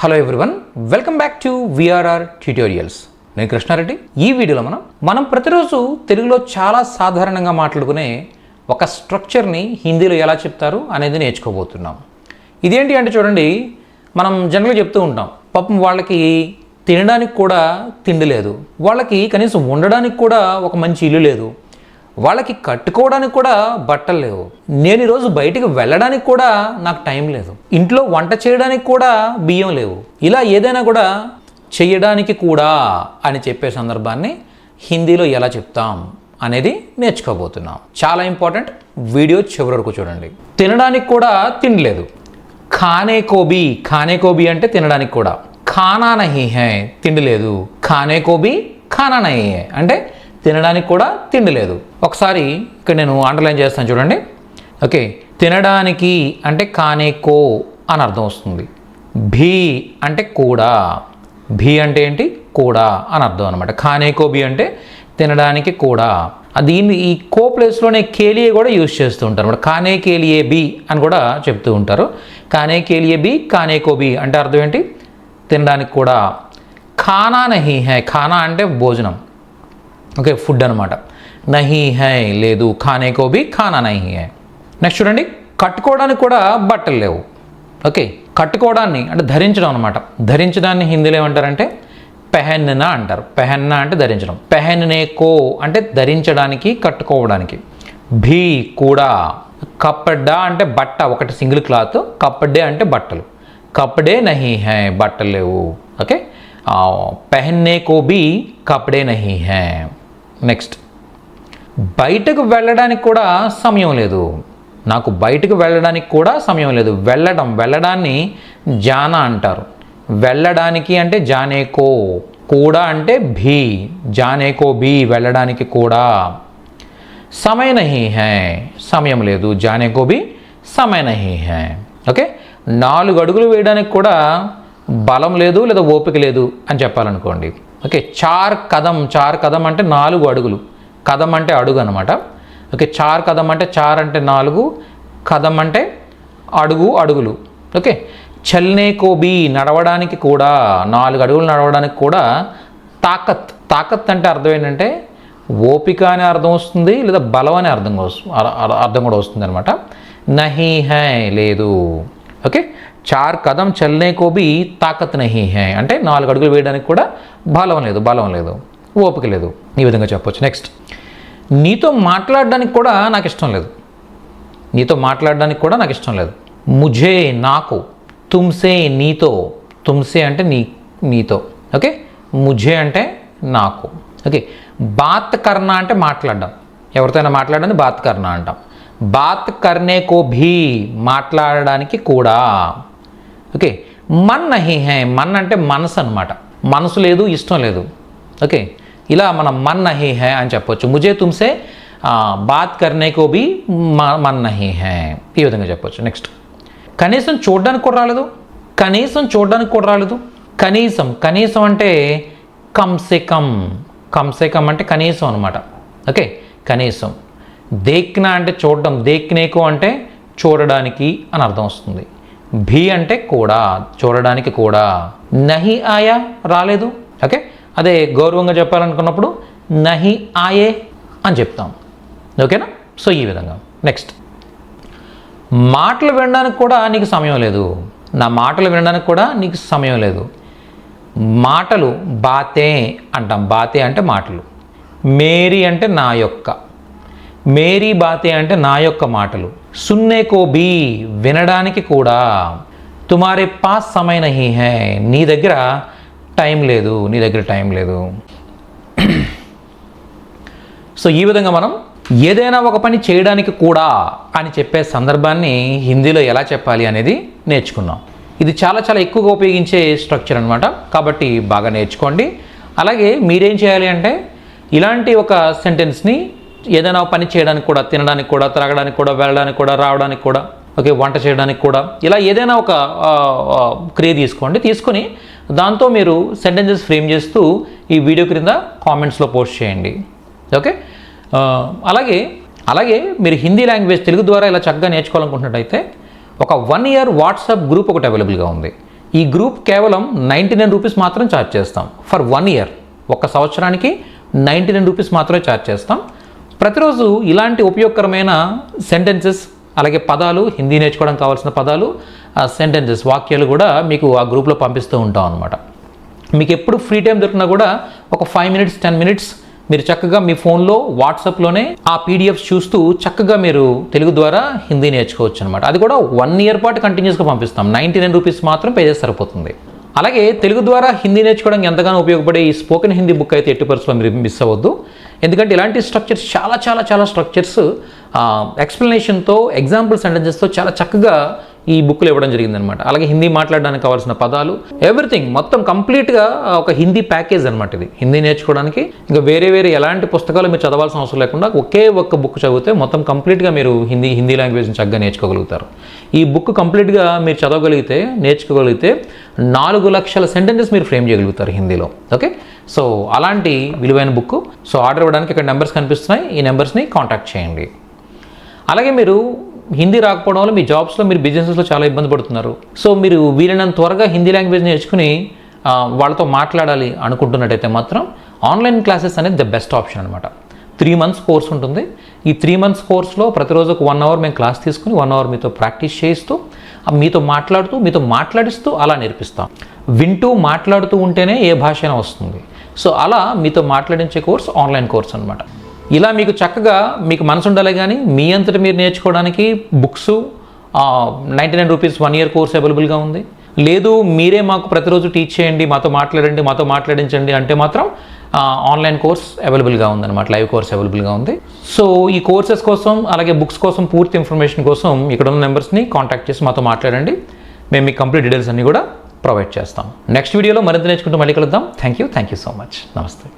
Hello everyone welcome back to VRR tutorials నేను కృష్ణారెడ్డి. ఈ వీడియోలో మనం మనం ప్రతిరోజు తెలుగులో చాలా సాధారణంగా మాట్లాడుకునే ఒక స్ట్రక్చర్ని హిందీలో ఎలా చెప్తారు అనేది నేర్చుకోబోతున్నాం. ఇదేంటి అంటే చూడండి మనం జనరల్గా చెప్తూ ఉంటాం పాపం వాళ్ళకి తినడానికి కూడా తిండి లేదు. వాళ్ళకి కనీసం ఉండడానికి కూడా ఒక మంచి ఇల్లు లేదు. వాళ్ళకి కట్టుకోవడానికి కూడా బట్టలు లేవు. నేను ఈరోజు బయటికి వెళ్ళడానికి కూడా నాకు టైం లేదు. ఇంట్లో వంట చేయడానికి కూడా బియ్యం లేవు. ఇలా ఏదైనా కూడా చేయడానికి కూడా అని చెప్పే సందర్భాన్ని హిందీలో ఎలా చెప్తాం అనేది నేర్చుకోబోతున్నాం. చాలా ఇంపార్టెంట్ వీడియో చివరి వరకు చూడండి. తినడానికి కూడా తినలేదు. ఖానే కోబీ ఖానే కోబీ అంటే తినడానికి కూడా. ఖానా నహి హే తిండి లేదు. ఖానే కోబీ ఖానా నహి హే అంటే తినడానికి కూడా తిండి లేదు. ఒకసారి ఇక్కడ నేను అండర్లైన్ చేస్తాను చూడండి. ఓకే. తినడానికి అంటే కానే కో అని అర్థం వస్తుంది. భీ అంటే కూడా. భీ అంటే ఏంటి? కూడా అని అర్థం అనమాట ఖానే కో బి అంటే తినడానికి కూడా. దీన్ని ఈ కో ప్లేస్లోనే కేలియే కూడా యూజ్ చేస్తూ ఉంటారు అనమాట కానే కేలియే బి అని కూడా చెప్తూ ఉంటారు. కానే కేలియే బి కానే కో బి అంటే అర్థం ఏంటి? తినడానికి కూడా. ఖానా నహి హే. ఖానా అంటే భోజనం. ఓకే ఫుడ్ అనమాట నహీ హై లేదు ఖానే కో ఖానా నహీ హై. నెక్స్ట్ చూడండి కట్టుకోవడానికి కూడా బట్టలు లేవు. ఓకే కట్టుకోవడాన్ని అంటే ధరించడం అనమాట ధరించడాన్ని హిందీలో ఏమంటారంటే పెహెన్న అంటారు. పెహెన్నా అంటే ధరించడం. పెహన్నే కో అంటే ధరించడానికి కట్టుకోవడానికి. భీ కూడా. కప్పడ్డా అంటే బట్ట ఒకటి సింగిల్ క్లాత్ కప్పడే అంటే బట్టలు. కప్పడే నహీ హై బట్టలు లేవు. Okay పెహన్నే co be కప్పడే Nahi high. Next బయటకు వెళ్ళడానికి కూడా సమయం లేదు. నాకు బయటకు వెళ్ళడానికి కూడా సమయం లేదు. వెళ్ళడం వెళ్ళడాన్ని జానా అంటారు. వెళ్ళడానికి అంటే జానేకో కూడా అంటే భీ జానేకో బీ వెళ్ళడానికి కూడా. సమయ నహీ హే సమయం లేదు. జానేకో బి సమయ నహీ హే. ఓకే? నాలుగు అడుగులు వేయడానికి కూడా బలం లేదు లేదా ఓపిక లేదు అని చెప్పాలనుకోండి. ఓకే? చార్ కదం చార్ కదం అంటే నాలుగు అడుగులు. కదం అంటే అడుగు అనమాట ఓకే చార్ కదం అంటే చార్ అంటే నాలుగు కదం అంటే అడుగు అడుగులు. ఓకే చల్నే కోబీ నడవడానికి కూడా నాలుగు అడుగులు నడవడానికి కూడా తాకత్. తాకత్ అంటే అర్థం ఏంటంటే ఓపిక అనే అర్థం వస్తుంది లేదా బలం అనే అర్థం వస్తుంది అర్థం కూడా వస్తుంది అనమాట. నహీ హై లేదు. ఓకే చార్ కదం చల్నే కోబి తాకత్ నహీ హై. అంటే నాలుగు అడుగులు వేయడానికి కూడా బలం లేదు బలం లేదు ఓపిక లేదు. ఈ విధంగా చెప్పొచ్చు. నెక్స్ట్. నీతో మాట్లాడడానికి కూడా నాకు ఇష్టం లేదు. నీతో మాట్లాడడానికి కూడా నాకు ఇష్టం లేదు. ముజే నాకు తుమ్సే నీతో. తుమ్సే అంటే నీ నీతో. ఓకే? ముజే అంటే నాకు. ఓకే? బాత్ కర్ణ అంటే మాట్లాడడం. ఎవరితోనైనా మాట్లాడడానికి బాత్ కర్ణ అంటాం. బాత్ కర్నే కో భీ మాట్లాడడానికి కూడా. ఓకే? మన్ నహి హై మన్ అంటే మనసు అనమాట మనసు లేదు ఇష్టం లేదు. ఓకే? ఇలా మనం మన్ నహీ హై అని చెప్పొచ్చు. ముజే తుమ్సే బాత్ కర్నేకో బి మన్ నహీ హై. ఈ విధంగా చెప్పొచ్చు. నెక్స్ట్ కనీసం చూడడానికి కూడా రాలేదు. కనీసం చూడడానికి కూడా రాలేదు. కనీసం కనీసం అంటే కమ్సే కమ్. కమ్సే కమ్ అంటే కనీసం అనమాట ఓకే? కనీసం. దేక్నా అంటే చూడడం. దేక్నేకో అంటే చూడడానికి అని అర్థం వస్తుంది. భీ అంటే కూడా. చూడడానికి కూడా. నహి ఆయా రాలేదు. ఓకే? అదే గౌరవంగా చెప్పాలనుకున్నప్పుడు నహి ఆయే అని చెప్తాం. ఓకేనా? సో ఈ విధంగా. నెక్స్ట్ మాటలు వినడానికి కూడా నీకు సమయం లేదు. నా మాటలు వినడానికి కూడా నీకు సమయం లేదు. మాటలు బాతే అంటాం. బాతే అంటే మాటలు. మేరీ అంటే నా యొక్క. మేరీ బాతే అంటే నా యొక్క మాటలు. సున్నే కో వినడానికి కూడా. తుమారే పాస్ సమయ నహి హే. నీ దగ్గర టైం లేదు నీ దగ్గర టైం లేదు. సో ఈ విధంగా మనం ఏదైనా ఒక పని చేయడానికి కూడా అని చెప్పే సందర్భాన్ని హిందీలో ఎలా చెప్పాలి అనేది నేర్చుకున్నాం. ఇది చాలా చాలా ఎక్కువగా ఉపయోగించే స్ట్రక్చర్ అనమాట కాబట్టి బాగా నేర్చుకోండి. అలాగే మీరేం చేయాలి అంటే ఇలాంటి ఒక సెంటెన్స్ని ఏదైనా పని చేయడానికి కూడా తినడానికి కూడా త్రాగడానికి కూడా వెళ్ళడానికి కూడా రావడానికి కూడా ఓకే వంట చేయడానికి కూడా. ఇలా ఏదైనా ఒక క్రియ తీసుకోండి. తీసుకొని దాంతో మీరు సెంటెన్సెస్ ఫ్రేమ్ చేస్తూ ఈ వీడియో క్రింద కామెంట్స్లో పోస్ట్ చేయండి. ఓకే? అలాగే అలాగే మీరు హిందీ లాంగ్వేజ్ తెలుగు ద్వారా ఇలా చక్కగా నేర్చుకోవాలనుకుంటున్నట్టయితే ఒక వన్ ఇయర్ వాట్సాప్ గ్రూప్ ఒకటి అవైలబుల్గా ఉంది. ఈ గ్రూప్ కేవలం నైంటీ నైన్ రూపీస్ మాత్రం ఛార్జ్ చేస్తాం. ఫర్ వన్ ఇయర్ ఒక సంవత్సరానికి నైంటీ నైన్ రూపీస్ మాత్రమే ఛార్జ్ చేస్తాం. ప్రతిరోజు ఇలాంటి ఉపయోగకరమైన సెంటెన్సెస్ అలాగే పదాలు హిందీ నేర్చుకోవడం కావాల్సిన పదాలు సెంటెన్సెస్ వాక్యాలు కూడా మీకు ఆ గ్రూప్లో పంపిస్తూ ఉంటాం అనమాట మీకు ఎప్పుడు ఫ్రీ టైం దొరికినా కూడా ఒక ఫైవ్ మినిట్స్ టెన్ మినిట్స్ మీరు చక్కగా మీ ఫోన్లో వాట్సాప్లోనే ఆ పీడిఎఫ్స్ చూస్తూ చక్కగా మీరు తెలుగు ద్వారా హిందీ నేర్చుకోవచ్చు అనమాట అది కూడా వన్ ఇయర్ పాటు కంటిన్యూస్గా పంపిస్తాం. నైంటీ నైన్ రూపీస్ మాత్రం పే చేస్తే సరిపోతుంది. అలాగే తెలుగు ద్వారా హిందీ నేర్చుకోవడానికి ఎంతగానో ఉపయోగపడే ఈ స్పోకెన్ హిందీ బుక్ అయితే ఎట్టి పరిస్థితుల్లో మీరు మిస్ అవ్వద్దు. ఎందుకంటే ఇలాంటి స్ట్రక్చర్స్ చాలా చాలా చాలా స్ట్రక్చర్స్ ఎక్స్ప్లెనేషన్తో ఎగ్జాంపుల్ సెంటెన్సెస్తో చాలా చక్కగా ఈ బుక్లు ఇవ్వడం జరిగిందనమాట అలాగే హిందీ మాట్లాడడానికి కావాల్సిన పదాలు ఎవ్రీథింగ్ మొత్తం కంప్లీట్గా ఒక హిందీ ప్యాకేజ్ అనమాట ఇది. హిందీ నేర్చుకోవడానికి ఇంకా వేరే వేరే ఎలాంటి పుస్తకాలు మీరు చదవాల్సిన అవసరం లేకుండా ఒకే ఒక్క బుక్ చదివితే మొత్తం కంప్లీట్గా మీరు హిందీ హిందీ లాంగ్వేజ్ని చక్కగా నేర్చుకోగలుగుతారు. ఈ బుక్ కంప్లీట్గా మీరు చదవగలిగితే నేర్చుకోగలిగితే నాలుగు లక్షల సెంటెన్సెస్ మీరు ఫ్రేమ్ చేయగలుగుతారు హిందీలో. ఓకే సో అలాంటి విలువైన బుక్ సో ఆర్డర్ ఇవ్వడానికి ఇక్కడ నెంబర్స్ కనిపిస్తున్నాయి. ఈ నెంబర్స్ని కాంటాక్ట్ చేయండి. అలాగే మీరు హిందీ రాకపోవడం వల్ల మీ జాబ్స్లో మీరు బిజినెసెస్లో చాలా ఇబ్బంది పడుతున్నారు. సో మీరు వీలైనంత త్వరగా హిందీ లాంగ్వేజ్ నేర్చుకుని వాళ్ళతో మాట్లాడాలి అనుకుంటున్నట్టయితే మాత్రం ఆన్లైన్ క్లాసెస్ అనేది ద బెస్ట్ ఆప్షన్ అనమాట త్రీ మంత్స్ కోర్స్ ఉంటుంది. ఈ త్రీ మంత్స్ కోర్స్లో ప్రతిరోజు ఒక వన్ అవర్ మేము క్లాస్ తీసుకుని వన్ అవర్ మీతో ప్రాక్టీస్ చేయిస్తూ మీతో మాట్లాడుతూ మీతో మాట్లాడిస్తూ అలా నేర్పిస్తాం. వింటూ మాట్లాడుతూ ఉంటేనే ఏ భాష అయినా వస్తుంది. సో అలా మీతో మాట్లాడించే కోర్స్ ఆన్లైన్ కోర్స్ అనమాట ఇలా మీకు చక్కగా మీకు మనసు ఉండాలి కానీ మీ అంతటి మీరు నేర్చుకోవడానికి books ninety nine rupees one year course అవైలబుల్గా ఉంది. లేదు మీరే మాకు ప్రతిరోజు టీచ్ చేయండి మాతో మాట్లాడండి మాతో మాట్లాడించండి అంటే మాత్రం ఆన్లైన్ కోర్స్ అవైలబుల్గా ఉందన్నమాట. లైవ్ కోర్స్ అవైలబుల్గా ఉంది. సో ఈ కోర్సెస్ కోసం అలాగే బుక్స్ కోసం పూర్తి ఇన్ఫర్మేషన్ కోసం ఇక్కడ ఉన్న నెంబర్స్ని కాంటాక్ట్ చేసి మాతో మాట్లాడండి. మేము మీకు కంప్లీట్ డీటెయిల్స్ అన్నీ కూడా ప్రొవైడ్ చేస్తాం. నెక్స్ట్ వీడియోలో మరింత నేర్చుకుంటూ మళ్ళీ కలుద్దాం. Thank you thank you so much నమస్తే